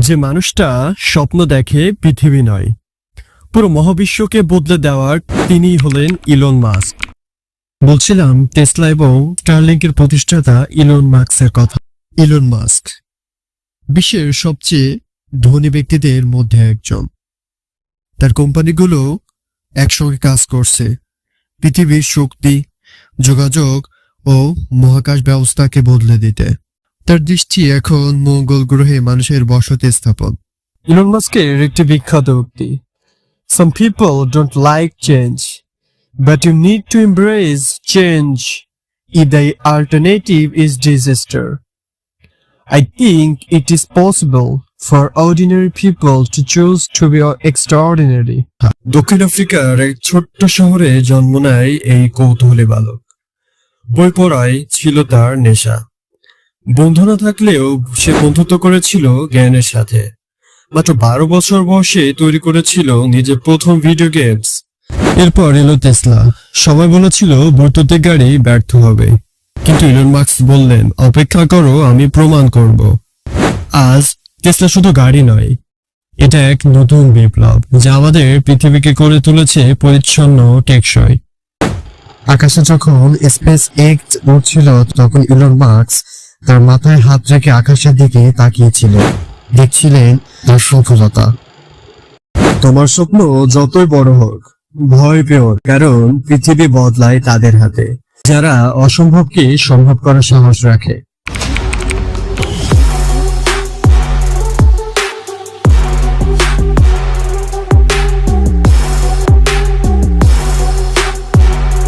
যে মানুষটা স্বপ্ন দেখে পৃথিবী নয়, পুরো মহাবিশ্বকে বদলে দেওয়ার তিনিই হলেন ইলন মাস্ক। বলছিলাম, টেসলা এবং স্টারলিংকের প্রতিষ্ঠাতা ইলন মাস্কের কথা। ইলন মাস্ক বিশ্বের সবচেয়ে ধনী ব্যক্তিদের মধ্যে একজন। তার কোম্পানিগুলো একসঙ্গে কাজ করছে। পৃথিবীর শক্তি, যোগাযোগ ও মহাকাশ ব্যবস্থাকে বদলে দিতে। তার দৃষ্টি এখন মঙ্গল গ্রহে মানুষের বসতি স্থাপন ইলন মাস্কের একটি বিখ্যাত উক্তি Some people don't like change, but you need to embrace change if the alternative is disaster. I think it is possible for ordinary people to choose to be extraordinary. দক্ষিণ আফ্রিকার এক ছোট্ট শহরে জন্ম নেয় এই কৌতূহলী বালক বই পড়ায় ছিল তার নেশা বন্ধু না থাকলেও সে বন্ধুত্ব করেছিল জ্ঞানের সাথে। মাত্র বারো বছর বয়সে তৈরি করেছিল নিজের প্রথম ভিডিও গেমস এরপর এলো টেসলা সবাই বলেছিল বৈদ্যুতিক গাড়ি ব্যর্থ হবে। কিন্তু ইলন মার্কস বললেন, অপেক্ষা করো, আমি প্রমাণ করব। আজ টেসলা শুধু গাড়ি নয়, এটা এক নতুন বিপ্লব, যা আমাদের পৃথিবীকে করে তুলেছে পরিচ্ছন্ন, টেকসই। আকাশে যখন স্পেস এক্স উঠছিল তখন ইলন মার্কস তার মাথায় হাত রেখে আকাশের দিকে তাকিয়েছিল দেখছিলেন তার সফলতা। তোমার স্বপ্ন যতই বড় হোক, ভয় পেও কারণ পৃথিবী বদলায় তাদের হাতে। যারা অসম্ভবকে সম্ভব করার সাহস রাখে।